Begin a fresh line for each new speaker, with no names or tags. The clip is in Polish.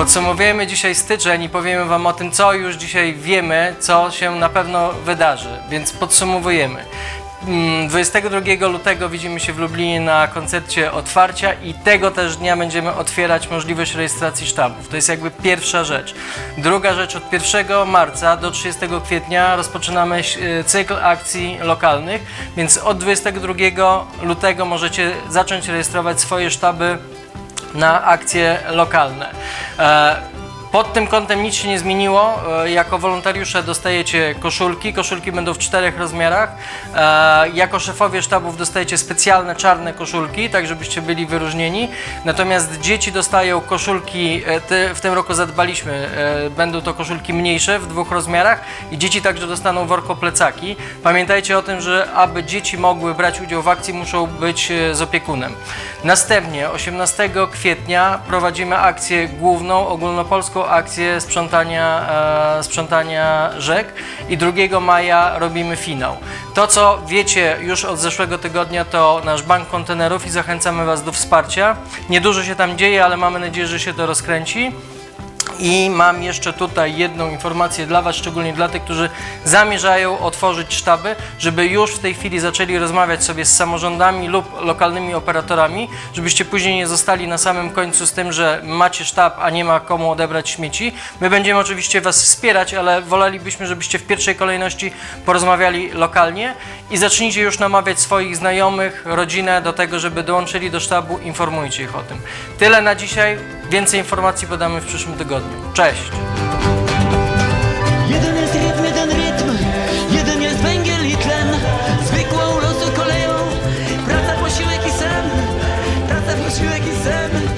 Podsumowujemy dzisiaj styczeń i powiemy Wam o tym, co już dzisiaj wiemy, co się na pewno wydarzy, więc podsumowujemy. Mm, 22 lutego widzimy się w Lublinie na koncercie otwarcia i tego też dnia będziemy otwierać możliwość rejestracji sztabów. To jest jakby pierwsza rzecz. Druga rzecz, od 1 marca do 30 kwietnia rozpoczynamy e, cykl akcji lokalnych, więc od 22 lutego możecie zacząć rejestrować swoje sztaby na akcje lokalne. Pod tym kątem nic się nie zmieniło. E, Jako wolontariusze dostajecie koszulki. Koszulki będą w czterech rozmiarach. E, Jako szefowie sztabów dostajecie specjalne czarne koszulki, tak żebyście byli wyróżnieni. Natomiast dzieci dostają koszulki, e, w tym roku zadbaliśmy, będą to koszulki mniejsze w dwóch rozmiarach i dzieci także dostaną worko plecaki. Pamiętajcie o tym, że aby dzieci mogły brać udział w akcji, muszą być z opiekunem. Następnie 18 kwietnia prowadzimy akcję główną, ogólnopolską akcję sprzątania, e, sprzątania rzek i 2 maja robimy finał. To, co wiecie już od zeszłego tygodnia, to nasz bank kontenerów i zachęcamy Was do wsparcia. Niedużo się tam dzieje, ale mamy nadzieję, że się to rozkręci. I mam jeszcze tutaj jedną informację dla Was, szczególnie dla tych, którzy zamierzają otworzyć sztaby, żeby już w tej chwili zaczęli rozmawiać sobie z samorządami lub lokalnymi operatorami, żebyście później nie zostali na samym końcu z tym, że macie sztab, a nie ma komu odebrać śmieci. My będziemy oczywiście Was wspierać, ale wolelibyśmy, żebyście w pierwszej kolejności porozmawiali lokalnie i zacznijcie już namawiać swoich znajomych, rodzinę do tego, żeby dołączyli do sztabu, informujcie ich o tym. Tyle na dzisiaj. Więcej informacji podamy w przyszłym tygodniu. Cześć!
Jeden jest rytm, jeden rytm, jeden jest węgiel i tlen, zwykłą losu koleją, praca, posiłek i sen, praca, posiłek i sen.